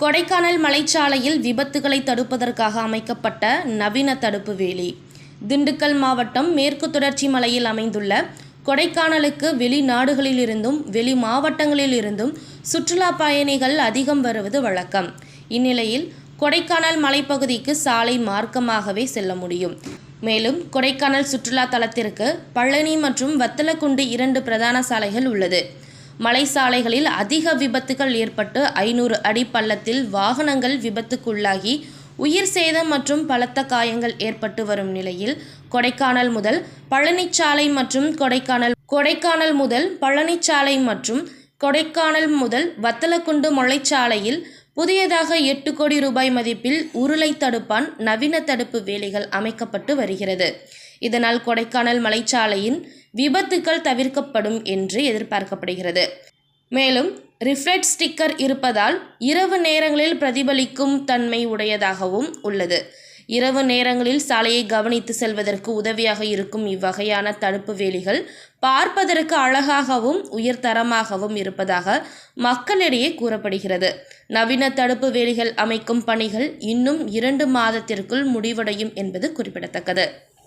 கொடைக்கானல் மலைச்சாலையில் விபத்துகளை தடுப்பதற்காக அமைக்கப்பட்ட நவீன தடுப்பு வேலி. திண்டுக்கல் மாவட்டம் மேற்கு தொடர்ச்சி மலையில் அமைந்துள்ள கொடைக்கானலுக்கு வெளிநாடுகளிலிருந்தும் வெளி மாவட்டங்களிலிருந்தும் சுற்றுலா பயணிகள் அதிகம் வருவது வழக்கம். இந்நிலையில் கொடைக்கானல் மலைப்பகுதிக்கு சாலை மார்க்கமாகவே செல்ல முடியும். மேலும் கொடைக்கானல் சுற்றுலா தலத்திற்கு பழனி மற்றும் வத்தலக்குண்டு இரண்டு பிரதான சாலைகள் உள்ளது. மலைச்சாலைகளில் அதிக விபத்துகள் ஏற்பட்டு ஐநூறு அடி பள்ளத்தில் வாகனங்கள் விபத்துக்குள்ளாகி உயிர் சேதம் மற்றும் பலத்த காயங்கள் ஏற்பட்டு வரும் நிலையில் கொடைக்கானல் முதல் பழனிச்சாலை மற்றும் கொடைக்கானல் கொடைக்கானல் முதல் பழனிச்சாலை மற்றும் கொடைக்கானல் முதல் வத்தலக்குண்டு மலைச்சாலையில் புதியதாக எட்டு கோடி ரூபாய் மதிப்பில் உருளை தடுப்பான் நவீன தடுப்பு வேலைகள் அமைக்கப்பட்டு வருகிறது. இதனால் கொடைக்கானல் மலைச்சாலையின் விபத்துக்கள் தவிர்க்கப்படும் என்று எதிர்பார்க்கப்படுகிறது. மேலும் ரிஃப்ளெக்ட் ஸ்டிக்கர் இருப்பதால் இரவு நேரங்களில் பிரதிபலிக்கும் தன்மை உடையதாகவும் உள்ளது. இரவு நேரங்களில் சாலையை கவனித்து செல்வதற்கு உதவியாக இருக்கும் இவ்வகையான தடுப்பு வேலிகள் பார்ப்பதற்கு அழகாகவும் உயர்தரமாகவும் இருப்பதாக மக்களிடையே கூறப்படுகிறது. நவீன தடுப்பு வேலிகள் அமைக்கும் பணிகள் இன்னும் இரண்டு மாதத்திற்குள் முடிவடையும் என்பது குறிப்பிடத்தக்கது.